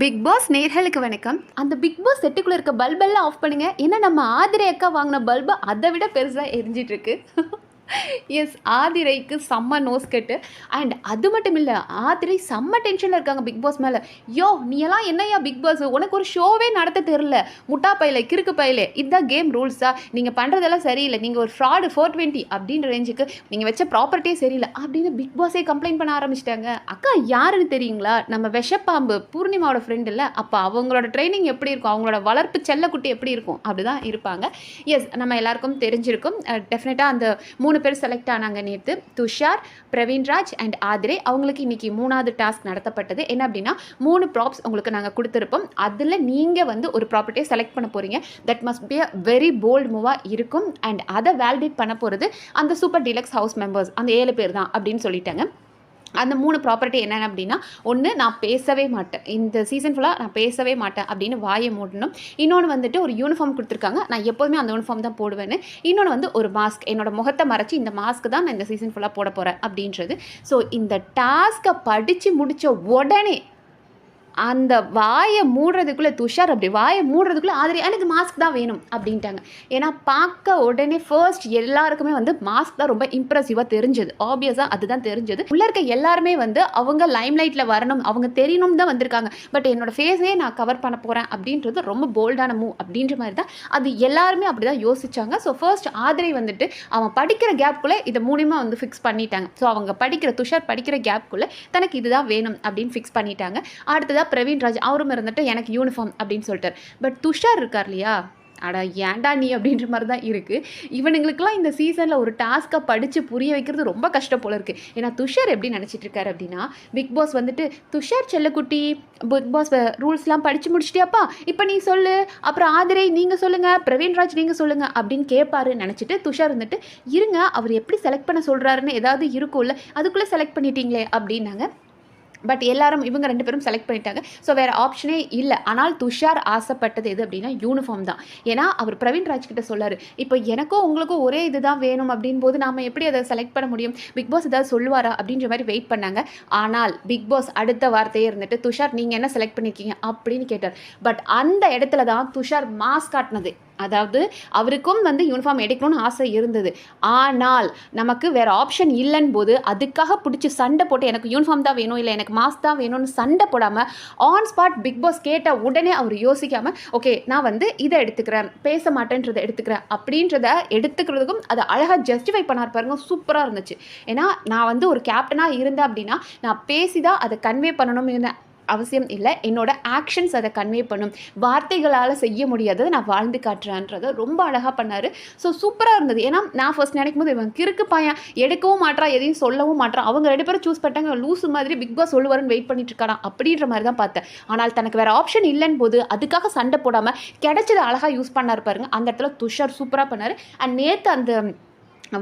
Big pass நேர்களுக்கு வணக்கம். அந்த பிக் பாஸ் செட்டுக்குள்ளே இருக்க பல்பெல்லாம் ஆஃப் பண்ணுங்க. ஏன்னா நம்ம ஆதிரை அக்கா வாங்கின பல்பு அதை விட பெருசாக எரிஞ்சிட்டு இருக்கு. எஸ் ஆதிரைக்கு செம்ம நோஸ்கெட்டு அண்ட் அது மட்டும் இல்லை ஆதிரை செம்ம டென்ஷனில் இருக்காங்க பிக் பாஸ் மேலே. யோ நீ எல்லாம் என்னையா பிக் பாஸ் உனக்கு ஒரு ஷோவே நடத்த தெரில முட்டா பையில கிறுக்கு பையில. இதுதான் கேம் ரூல்ஸா நீங்கள் பண்ணுறதெல்லாம் சரியில்லை. நீங்கள் ஒரு ஃப்ராடு ஃபோர் டுவெண்ட்டி அப்படின்ற ரேஞ்சுக்கு நீங்கள் வச்ச ப்ராப்பர்ட்டியே சரியில்லை அப்படின்னு பிக் பாஸே கம்ப்ளைண்ட் பண்ண ஆரம்பிச்சிட்டாங்க. அக்கா யாருன்னு தெரியுங்களா? நம்ம விஷப்பாம்பு பூர்ணிமாவோட ஃப்ரெண்டு இல்லை. அப்போ அவங்களோட ட்ரைனிங் எப்படி இருக்கும்? அவங்களோட வளர்ப்பு செல்லக்குட்டி எப்படி இருக்கும்? அப்படிதான் இருப்பாங்க. எஸ் நம்ம எல்லாருக்கும் தெரிஞ்சிருக்கும். டெஃபினட்டாக அந்த மூணு பேர் செலக்ட் ஆனாங்க நேற்று துஷார் பிரவீன்ராஜ் அண்ட் ஆதிரே. அவங்களுக்கு இன்றைக்கி மூணாவது டாஸ்க் நடத்தப்பட்டது. என்ன அப்படின்னா மூணு ப்ராப்ஸ் உங்களுக்கு நாங்கள் கொடுத்துருப்போம். அதில் நீங்கள் வந்து ஒரு ப்ராப்பர்ட்டியை செலக்ட் பண்ண போகிறீங்க that must be a very bold மூவாக இருக்கும். அண்ட் அதை வேலிடேட் பண்ண போகிறது அந்த சூப்பர் டீலக்ஸ் ஹவுஸ் மெம்பர்ஸ் அந்த ஏழு பேர் தான் அப்படின்னு சொல்லிட்டாங்க. அந்த மூணு ப்ராப்பர்ட்டி என்னென்ன அப்படின்னா ஒன்று நான் பேசவே மாட்டேன். இந்த சீசன் ஃபுல்லாக நான் பேசவே மாட்டேன் அப்படின்னு வாயை மூடணும். இன்னொன்று வந்துட்டு ஒரு யூனிஃபார்ம் கொடுத்துருக்காங்க. நான் எப்போதுமே அந்த யூனிஃபார்ம் தான் போடுவேன்னு. இன்னொன்று வந்து ஒரு மாஸ்க் என்னோட முகத்தை மறைச்சி இந்த மாஸ்க் தான் நான் இந்த சீசன் ஃபுல்லாக போட போகிறேன் அப்படின்றது. ஸோ இந்த டாஸ்க்கை படித்து முடித்த உடனே அந்த வாயை மூடுறதுக்குள்ளே துஷார் அப்படி வாயை மூடுறதுக்குள்ளே ஆதரி எனக்கு மாஸ்க் தான் வேணும் அப்படின்ட்டாங்க. ஏன்னா பார்க்க உடனே ஃபர்ஸ்ட் எல்லாருக்குமே வந்து மாஸ்க் தான் ரொம்ப இம்ப்ரெசிவாக தெரிஞ்சது. ஆப்வியஸாக அதுதான் தெரிஞ்சது. உள்ளே இருக்க எல்லாருமே வந்து அவங்க லைம் லைட்டில் வரணும் அவங்க தெரியணும் தான் வந்திருக்காங்க. பட் என்னோட ஃபேஸே நான் கவர் பண்ண போகிறேன் அப்படின்றது ரொம்ப போல்டான மூவ் அப்படின்ற மாதிரி தான் அது எல்லாருமே அப்படி தான் யோசிச்சாங்க. ஸோ ஃபர்ஸ்ட் ஆதரை வந்துட்டு அவன் படிக்கிற கேப்குள்ளே இதை மூலியமாக வந்து ஃபிக்ஸ் பண்ணிட்டாங்க. ஸோ அவங்க படிக்கிற துஷார் படிக்கிற கேப்குள்ளே தனக்கு இதுதான் வேணும் அப்படின்னு ஃபிக்ஸ் பண்ணிட்டாங்க. அடுத்ததாக பிரவீன்ராஜ் அவரும் இருந்துட்டு எனக்கு யூனிஃபார்ம் அப்படின்னு சொல்லிட்டார். பட் துஷார் இருக்கார் இல்லையா? அட ஏன்டா நீ அப்படின்ற மாதிரி தான் இருக்குது இவனுங்களுக்குலாம் இந்த சீசனில் ஒரு டாஸ்க்கை படித்து புரிய வைக்கிறது ரொம்ப கஷ்டம் போல இருக்குது ஏன்னா துஷார் எப்படி நினச்சிட்டு இருக்காரு அப்படின்னா பிக் பாஸ் வந்துட்டு துஷார் செல்லக்குட்டி பிக் பாஸ் ரூல்ஸ்லாம் படித்து முடிச்சிட்டியாப்பா? இப்போ நீ சொல்லு. அப்புறம் ஆதிரை நீங்கள் சொல்லுங்கள் பிரவீன்ராஜ் நீங்கள் சொல்லுங்கள் அப்படின்னு கேட்பாரு நினச்சிட்டு துஷார் வந்துட்டு இருங்க அவர் எப்படி செலக்ட் பண்ண சொல்கிறாருன்னு ஏதாவது இருக்கும்ல அதுக்குள்ளே செலக்ட் பண்ணிட்டீங்களே அப்படின்னாங்க. பட் எல்லாரும் இவங்க ரெண்டு பேரும் செலக்ட் பண்ணிட்டாங்க. ஸோ வேறு ஆப்ஷனே இல்லை. ஆனால் துஷார் ஆசைப்பட்டது எது அப்படின்னா யூனிஃபார்ம் தான். ஏன்னா அவர் பிரவீன் ராஜ் கிட்ட சொல்லார். இப்போ எனக்கும் உங்களுக்கும் ஒரே இதுதான் வேணும் அப்படின் போது நாம் எப்படி அதை செலக்ட் பண்ண முடியும்? பிக் பாஸ் ஏதாவது சொல்லுவாரா அப்படின்ற மாதிரி வெயிட் பண்ணாங்க. ஆனால் பிக் பாஸ் அடுத்த வார்த்தையே இருந்துட்டு துஷார் நீங்கள் என்ன செலக்ட் பண்ணியிருக்கீங்க அப்படின்னு கேட்டார். பட் அந்த இடத்துல தான் துஷார் மாஸ் காட்டினது. அதாவது அவருக்கும் வந்து யூனிஃபார்ம் எடுக்கணும்னு ஆசை இருந்தது. ஆனால் நமக்கு வேறு ஆப்ஷன் இல்லைன்னு போது அதுக்காக பிடிச்சி சண்டை போட்டு எனக்கு யூனிஃபார்ம் தான் வேணும் இல்லை எனக்கு மாஸ்க் தான் வேணும்னு சண்டை போடாமல் ஆன் ஸ்பாட் பிக் பாஸ் கேட்ட உடனே அவர் யோசிக்காமல் ஓகே நான் வந்து இதை எடுத்துக்கிறேன் பேச மாட்டேன்றதை எடுத்துக்கிறேன் அப்படின்றத எடுத்துக்கிறதுக்கும் அதை அழகாக ஜஸ்டிஃபை பண்ணார் பாருங்க சூப்பராக இருந்துச்சு. ஏன்னா நான் வந்து ஒரு கேப்டனாக இருந்தேன் அப்படின்னா நான் பேசி தான் அதை கன்வே பண்ணணும்னு அவசியம் இல்லை. என்னோட ஆக்ஷன்ஸ் அதை கன்வே பண்ணும். வார்த்தைகளால் செய்ய முடியாததை நான் வாழ்ந்து காட்டுறேன்றதை ரொம்ப அழகாக பண்ணார். ஸோ சூப்பராக இருந்தது. ஏன்னா நான் ஃபர்ஸ்ட் நினைக்கும் போது இவன் கிறுக்கு பையன். எடுக்கவும் மாட்றான் எதையும் சொல்லவும் மாட்றான் அவங்க ரெண்டு பேரும் சூஸ் பண்ணிட்டாங்க. லூசு மாதிரி பிக் பாஸ் சொல்லுவாருன்னு வெயிட் பண்ணிட்டு இருக்கானா. அப்படின்ற மாதிரி தான் பார்த்தேன். ஆனால் தனக்கு வேறு ஆப்ஷன் இல்லைன்னு போது அதுக்காக சண்டை போடாமல் கிடைச்சதை அழகாக யூஸ் பண்ணார் பாருங்க. அந்த இடத்துல துஷார் சூப்பராக பண்ணார். அண்ட் நேற்று அந்த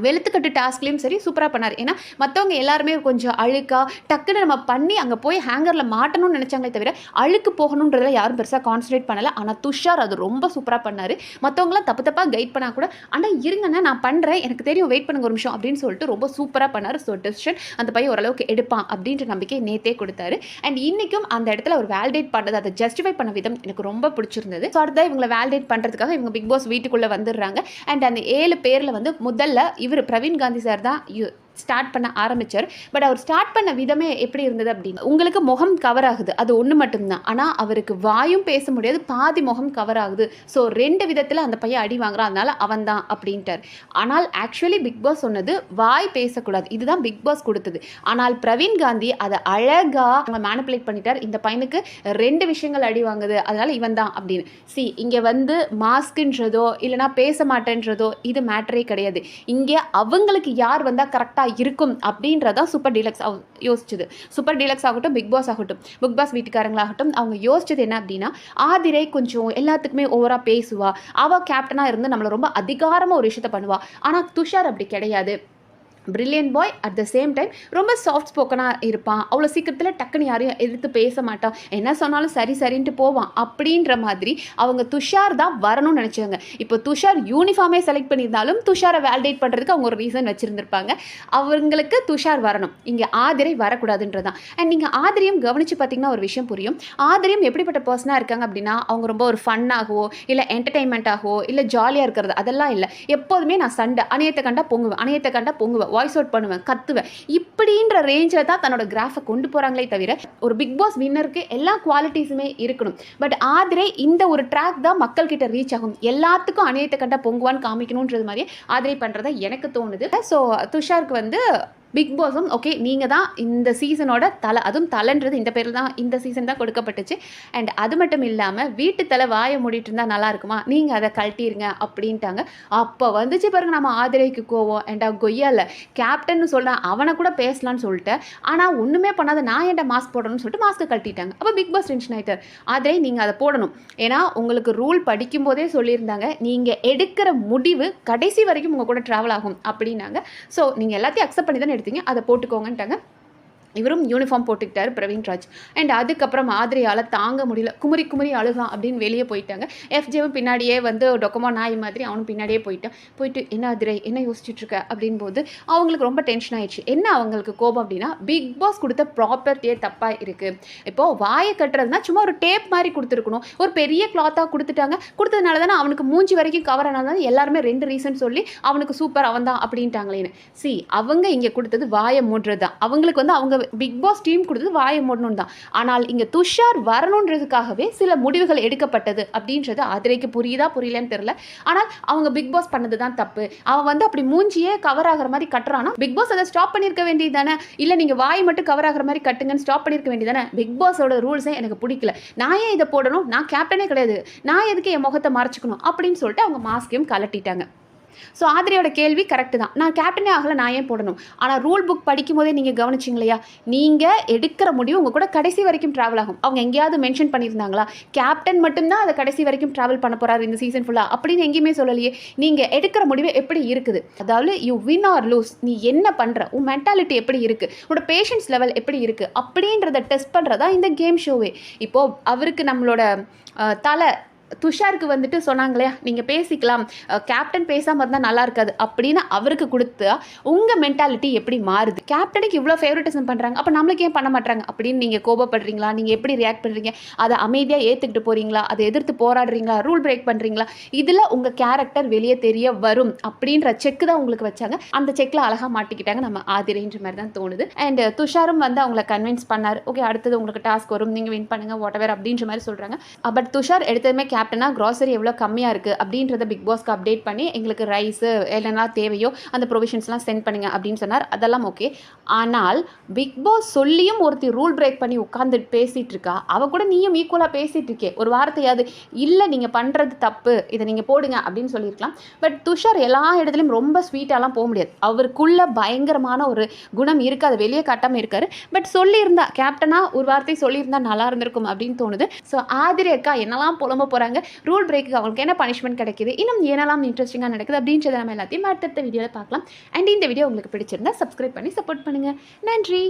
வெளுத்துக்கட்டு டாஸ்க்லேயும் சரி சூப்பராக பண்ணார். ஏன்னா மற்றவங்க எல்லாருமே கொஞ்சம் அழுக்காக டக்குன்னு நம்ம பண்ணி அங்கே போய் ஹேங்கரில் மாட்டணும்னு நினச்சாங்களே தவிர அழுக்கு போகணுன்றதில் யாரும் பெருசாக கான்சன்ட்ரேட் பண்ணலை. ஆனால் துஷார் அது ரொம்ப சூப்பராக பண்ணார். மற்றவங்களாம் தப்பு தப்பாக கைட் பண்ணால் கூட ஆனால் இருங்கண்ணா நான் பண்ணுறேன் எனக்கு தெரியும் வெயிட் பண்ணுங்க ஒரு நிமிஷம் அப்படின்னு சொல்லிட்டு ரொம்ப சூப்பராக பண்ணார். ஸோ டெசிஷன் அந்த பையன் ஓரளவுக்கு எடுப்பான் அப்படின்ற நம்பிக்கை நேத்தே கொடுத்தாரு. அண்ட் இன்றைக்கும் அந்த இடத்துல அவர் வேலிடேட் பண்ணது அதை ஜஸ்டிஃபை பண்ண விதம் எனக்கு ரொம்ப பிடிச்சிருந்தது. ஸோ அடுத்த இவங்களை வேலிடேட் பண்ணுறதுக்காக இவங்க பிக் பாஸ் வீட்டுக்குள்ளே வந்துடுறாங்க. அண்ட் அந்த ஏழு பேரில் வந்து முதல்ல இவர் பிரவீன் காந்தி சார் தான் யு- ஸ்டார்ட் பண்ண ஆரம்பிச்சார். பட் அவர் ஸ்டார்ட் பண்ண விதமே எப்படி இருந்தது அப்படின்னு உங்களுக்கு முகம் கவர் ஆகுது. அது ஒன்று மட்டும்தான். ஆனால் அவருக்கு வாயும் பேச முடியாது பாதி முகம் கவர் ஆகுது. ஸோ ரெண்டு விதத்தில் அந்த பையன் அடி வாங்குறான். அதனால் அவன் தான் அப்படின்ட்டார். ஆனால் ஆக்சுவலி பிக் பாஸ் சொன்னது வாய் பேசக்கூடாது. இதுதான் பிக் பாஸ் கொடுத்தது. ஆனால் பிரவீன் காந்தி அதை அழகாக மேனிப்புலேட் பண்ணிட்டார். இந்த பையனுக்கு ரெண்டு விஷயங்கள் அடி வாங்குது. அதனால் இவன் தான் அப்படின்னு. சி இங்கே வந்து மாஸ்க்குன்றதோ இல்லைனா பேச மாட்டேன்றதோ இது மேட்டரே கிடையாது. இங்கே அவங்களுக்கு யார் வந்தால் கரெக்டாக இருக்கும் அப்படின்றதான் சூப்பர் டீலக்ஸ் யோசிச்சது. சூப்பர் டீலக்ஸ் ஆகட்டும் பிக் பாஸ் ஆகட்டும் பிக் பாஸ் வீட்டுக்காரங்களாகட்டும் அவங்க யோசிச்சது என்ன அப்படின்னா ஆதிரை கொஞ்சம் எல்லாத்துக்குமே ஓவராக பேசுவா. அவள் கேப்டனாக இருந்து நம்மளை ரொம்ப அதிகாரமாக ஒரு விஷயத்த பண்ணுவா. ஆனால் துஷார் அப்படி கிடையாது. Brilliant boy at the same time ரொம்ப சாஃப்ட் ஸ்போக்கனாக இருப்பான். அவ்வளோ சீக்கிரத்தில் டக்குன்னு யாரையும் எதிர்த்து பேச மாட்டான். என்ன சொன்னாலும் சரி சரின்ட்டு போவான். அப்படின்ற மாதிரி அவங்க துஷார் தான் வரணும்னு நினச்சாங்க. இப்போ துஷார் யூனிஃபார்மே செலக்ட் பண்ணியிருந்தாலும் துஷாரை வேலிடேட் பண்ணுறதுக்கு அவங்க ஒரு ரீசன் வச்சுருந்துருப்பாங்க. அவங்களுக்கு துஷார் வரணும். இங்கே ஆதிரை வரக்கூடாதுன்றதான். அண்ட் நீங்கள் ஆதிரியும் கவனித்து பார்த்தீங்கன்னா ஒரு விஷயம் புரியும். ஆதிரியம் எப்படிப்பட்ட பர்சனாக இருக்காங்க அப்படின்னா அவங்க ரொம்ப ஒரு ஃபன்னாகவோ இல்லை என்டர்டைன்மெண்ட்டாகவோ இல்லை ஜாலியாக இருக்கிறது அதெல்லாம் இல்லை. எப்போதுமே நான் சண்டை அணையத்தை கண்டா பொங்குவேன் அணையத்தை கண்டா பொங்குவேன். வாய்ஸ் அவுட் பண்ணுவேன் கத்துவேன். இப்படின்ற ரேஞ்சில் தான் தன்னோட கிராஃபை கொண்டு போகிறாங்களே தவிர ஒரு பிக் பாஸ் வின்னருக்கு எல்லா குவாலிட்டிஸுமே இருக்கணும். பட் ஆதிரை இந்த ஒரு ட்ராக் தான் மக்கள்கிட்ட ரீச் ஆகும். எல்லாத்துக்கும் அணையத்தை கண்டா பொங்குவான்னு காமிக்கணுன்றது மாதிரி ஆதிரை பண்ணுறதா எனக்கு தோணுது. ஸோ துஷாருக்கு வந்து பிக் பாஸும் ஓகே நீங்கள் தான் இந்த சீசனோட தலை அதுவும் தலைன்றது இந்த பேரில் தான் இந்த சீசன் தான் கொடுக்கப்பட்டுச்சு. அண்ட் அது மட்டும் இல்லாமல் வீட்டு தலை வாயை மூடிட்டு இருந்தால் நல்லா இருக்குமா? நீங்கள் அதை கழட்டிடுங்க அப்படின்ட்டாங்க. அப்போ வந்துச்சு பாருங்க நம்ம ஆதிரைக்கு கோவம் அண்ட் கொய்யால கேப்டன் சொல்கிறேன் அவனை கூட பேசலாம்னு சொல்லிட்டு ஆனால் ஒன்றுமே பண்ணாத நான் என்கிட்ட மாஸ்க் போடணும்னு சொல்லிட்டு மாஸ்க்கை கழட்டிட்டாங்க. அப்போ பிக் பாஸ் டென்ஷன் ஆகிட்டார் ஆதிரை நீங்கள் அதை போடணும். ஏன்னா உங்களுக்கு ரூல் படிக்கும்போதே சொல்லியிருந்தாங்க நீங்கள் எடுக்கிற முடிவு கடைசி வரைக்கும் உங்கள் கூட ட்ராவல் ஆகும் அப்படின்னாங்க. ஸோ நீங்கள் எல்லாத்தையும் அக்செப்ட் பண்ணி தானே எடுத்தீங்க அதை போட்டுக்கோங்கன்ட்டாங்க. இவரும் யூனிஃபார்ம் போட்டுக்கிட்டாரு பிரவீன் ராஜ். அண்ட் அதுக்கப்புறம் ஆதிரியால் தாங்க முடியல. குமரி குமரி அழுகான் அப்படின்னு வெளியே போயிட்டாங்க. எஃப்ஜேவும் பின்னாடியே வந்து டொக்கமா நாய் மாதிரி அவனும் பின்னாடியே போயிட்டான். போயிட்டு என்ன ஆதிரை என்ன யோசிச்சுட்டு இருக்க? அப்படின் போது அவங்களுக்கு ரொம்ப டென்ஷன் ஆயிடுச்சு. என்ன அவங்களுக்கு கோபம் அப்படின்னா பிக் பாஸ் கொடுத்த ப்ராப்பர்ட்டியே தப்பாக இருக்குது இப்போது வாயை கட்டுறதுனா சும்மா ஒரு டேப் மாதிரி கொடுத்துருக்கணும். ஒரு பெரிய கிளாத்தாக கொடுத்துட்டாங்க. கொடுத்ததுனால தானே அவனுக்கு மூஞ்சி வரைக்கும் கவர் ஆனாலும் எல்லாருமே ரெண்டு ரீசன் சொல்லி அவனுக்கு சூப்பர் அவன் தான் அப்படின்ட்டாங்களேன்னு. சி அவங்க இங்கே கொடுத்தது வாயை மூடுறது தான் அவங்களுக்கு வந்து அவங்க பிக் பாஸ் டீம் கொடுத்தது வாயை மூடணும் தான். ஆனால் இங்கே துஷார் வரணுன்றதுக்காகவே சில முடிவுகள் எடுக்கப்பட்டது அப்படின்றது அதிரைக்கு புரியுதா புரியலன்னு தெரில ஆனால் அவங்க பிக் பாஸ் பண்ணது தான் தப்பு. அவன் வந்து அப்படி மூஞ்சியே கவர் ஆகிற மாதிரி கட்டுறானா? பிக் பாஸ் அதை ஸ்டாப் பண்ணியிருக்க வேண்டியது தானே இல்லை நீங்கள் வாய் மட்டும் கவர் ஆகிற மாதிரி கட்டுங்கன்னு ஸ்டாப் பண்ணியிருக்க வேண்டியது தானே பிக் பாஸோட ரூல்ஸே எனக்கு பிடிக்கல. நான் ஏன் இதை போடணும்? நான் கேப்டனே கிடையாது. நான் எதுக்கு என் முகத்தை மறைச்சிக்கணும்? அப்படின்னு சொல்லிட்டு அவங்க மாஸ்கையும் கலட்டிட்டாங்க ஸோ ஆதிரியோட கேள்வி கரெக்டு தான். நான் கேப்டனே ஆகலை நான் ஏன் போடணும்? ஆனால் ரூல் புக் படிக்கும் போதே நீங்கள் கவனிச்சிங்க இல்லையா நீங்கள் எடுக்கிற முடிவு உங்கள் கூட கடைசி வரைக்கும் ட்ராவல் ஆகும். அவங்க எங்கேயாவது மென்ஷன் பண்ணியிருந்தாங்களா? கேப்டன் மட்டும்தான் அதை கடைசி வரைக்கும் ட்ராவல் பண்ண போகிறாரு இந்த சீசன் ஃபுல்லாக அப்படின்னு எங்கேயுமே சொல்லலையே. நீங்கள் எடுக்கிற முடிவு எப்படி இருக்குது? அதாவது யூ வின் ஆர் லூஸ் நீ என்ன பண்ணுற உன் மென்டாலிட்டி எப்படி இருக்குது உன்னோட பேஷன்ஸ் லெவல் எப்படி இருக்குது அப்படின்றத டெஸ்ட் பண்ணுறதா இந்த கேம் ஷோவே இப்போது அவருக்கு நம்மளோட தலை துஷாருக்கு வந்துட்டு சொன்னாங்களே நீங்கள் பேசிக்கலாம். கேப்டன் பேசாமல் இருந்தால் நல்லா இருக்காது. அப்படின்னு அவருக்கு கொடுத்தா உங்கள் மென்டாலிட்டி எப்படி மாறுது? கேப்டனுக்கு இவ்வளோ ஃபேவரட்டிசம் பண்ணுறாங்க அப்போ நம்மளுக்கு ஏன் பண்ண மாட்டாங்க அப்படின்னு நீங்கள் கோபப்படுறீங்களா? நீங்கள் எப்படி ரியாக்ட் பண்ணுறீங்க அதை அமைதியாக ஏற்றுக்கிட்டு போகிறீங்களா அதை எதிர்த்து போராடுறீங்களா? ரூல் பிரேக் பண்ணுறீங்களா இதில் உங்கள் கேரக்டர் வெளியே தெரிய வரும் அப்படின்ற செக் தான் உங்களுக்கு வச்சாங்க. அந்த செக்கில் அழகாக மாட்டிக்கிட்டாங்க நம்ம ஆதிரைன்ற மாதிரி தான் தோணுது. அண்ட் துஷாரும் வந்து அவங்கள கன்வின்ஸ் பண்ணார். ஓகே அடுத்தது உங்களுக்கு டாஸ்க் வரும். நீங்கள் வின் பண்ணுங்கள் வாட் எவர் அப்படின்ற மாதிரி சொல்கிறாங்க பட் துஷார் எடுத்ததுமே கேப்டனாக க்ராசரி எவ்வளோ கம்மியாக இருக்குது அப்படின்றத பிக் பாஸ்க்கு அப்டேட் பண்ணி எங்களுக்கு ரைஸு என்னெல்லாம் தேவையோ அந்த ப்ரொவிஷன்ஸ்லாம் சென்ட் பண்ணுங்க அப்படின்னு சொன்னார். அதெல்லாம் ஓகே ஆனால் பிக் பாஸ் சொல்லியும் ஒருத்தி ரூல் பிரேக் பண்ணி உட்காந்து பேசிகிட்டு இருக்கா. அவள் கூட நீயும் ஈக்குவலாக பேசிகிட்டு இருக்கே. ஒரு வார்த்தையாவது இல்லை நீங்கள் பண்ணுறது தப்பு. இதை நீங்கள் போடுங்க அப்படின்னு சொல்லியிருக்கலாம். பட் துஷார் எல்லா இடத்துலையும் ரொம்ப ஸ்வீட்டாலாம் போக முடியாது. அவருக்குள்ளே பயங்கரமான ஒரு குணம் இருக்குது அதை வெளியே காட்டாமல் இருக்கார். பட் சொல்லியிருந்தா கேப்டனாக ஒரு வார்த்தை சொல்லியிருந்தா நல்லா இருந்திருக்கும் அப்படின்னு தோணுது. ஸோ ஆதிரி அக்கா என்னெல்லாம் புலம்ப போகிறாங்க ரூல் பிரேக்கு அவங்களுக்கு என்ன பனிஷ்மெண்ட் கிடைக்குது? இன்னும் என்னெல்லாம் இன்ட்ரெஸ்டிங்காக நடக்குது அப்படின்றத நம்ம எல்லாத்தையும் அடுத்தடுத்த வீடியோவில் பார்க்கலாம். அண்ட் இந்த வீடியோ உங்களுக்கு பிடிச்சிருந்தா சப்ஸ்கிரைப் பண்ணி சப்போர்ட் பண்ணுங்கள் நன்றி.